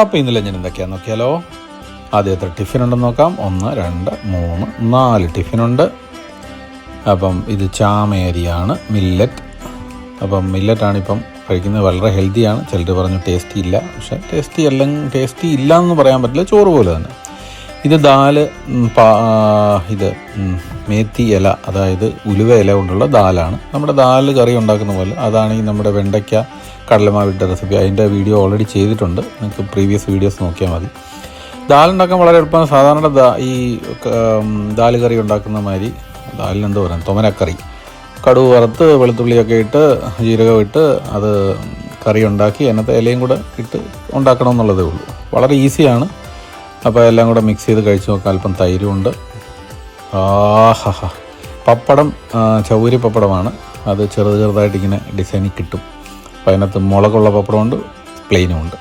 അപ്പോൾ ഇന്നലെ ഞാൻ എന്തൊക്കെയാണെന്ന് നോക്കിയാലോ? ആദ്യം എത്ര ടിഫിൻ ഉണ്ടെന്ന് നോക്കാം. ഒന്ന് രണ്ട് മൂന്ന് നാല് ടിഫിനുണ്ട് അപ്പം ഇത് ചാമേരിയാണ് മില്ലറ്റ് അപ്പം മില്ലറ്റാണ് ഇപ്പം കഴിക്കുന്നത്. വളരെ ഹെൽത്തിയാണ് ചിലർ പറഞ്ഞു ടേസ്റ്റി ഇല്ല. പക്ഷേ ടേസ്റ്റി അല്ലെങ്കിൽ ടേസ്റ്റി ഇല്ല എന്ന് പറയാൻ പറ്റില്ല. ചോറ് പോലെ തന്നെ. ഇത് ദാൽ ഇത് മേത്തി ഇല അതായത് ഉലുവ ഇല കൊണ്ടുള്ള ദാലാണ്. നമ്മുടെ ദാൽ കറി ഉണ്ടാക്കുന്ന പോലെ അതാണ് ഈ നമ്മുടെ വെണ്ടയ്ക്ക കടലമാവിട്ട റെസിപ്പി അതിന്റെ വീഡിയോ ഓൾറെഡി ചെയ്തിട്ടുണ്ട്. നിങ്ങൾക്ക് പ്രീവിയസ് വീഡിയോസ് നോക്കിയാൽ മതി. ദാലുണ്ടാക്കാൻ വളരെ എളുപ്പമാണ്. സാധാരണ ഈ ദാൽ കറി ഉണ്ടാക്കുന്ന മാതിരി ദാലിനെന്ത് പറയാം തൊമനക്കറി. കടുവ് വറുത്ത് വെളുത്തുള്ളിയൊക്കെ ഇട്ട് ജീരകം ഇട്ട് അത് കറി ഉണ്ടാക്കി അതിനകത്ത് ഇലയും കൂടെ ഇട്ട് ഉണ്ടാക്കണം എന്നുള്ളതേ ഉള്ളൂ. വളരെ ഈസിയാണ് അപ്പോൾ എല്ലാം കൂടെ മിക്സ് ചെയ്ത് കഴിച്ച് നോക്കാം അല്പം തൈരുമുണ്ട്. ആഹാ പപ്പടം ചൗരി പപ്പടമാണ്. അത് ചെറുത് ചെറുതായിട്ട് ഇങ്ങനെ ഡിസൈനിൽ കിട്ടും. അപ്പോൾ അതിനകത്ത് മുളകുള്ള പപ്പടമുണ്ട് പ്ലെയിനും ഉണ്ട്.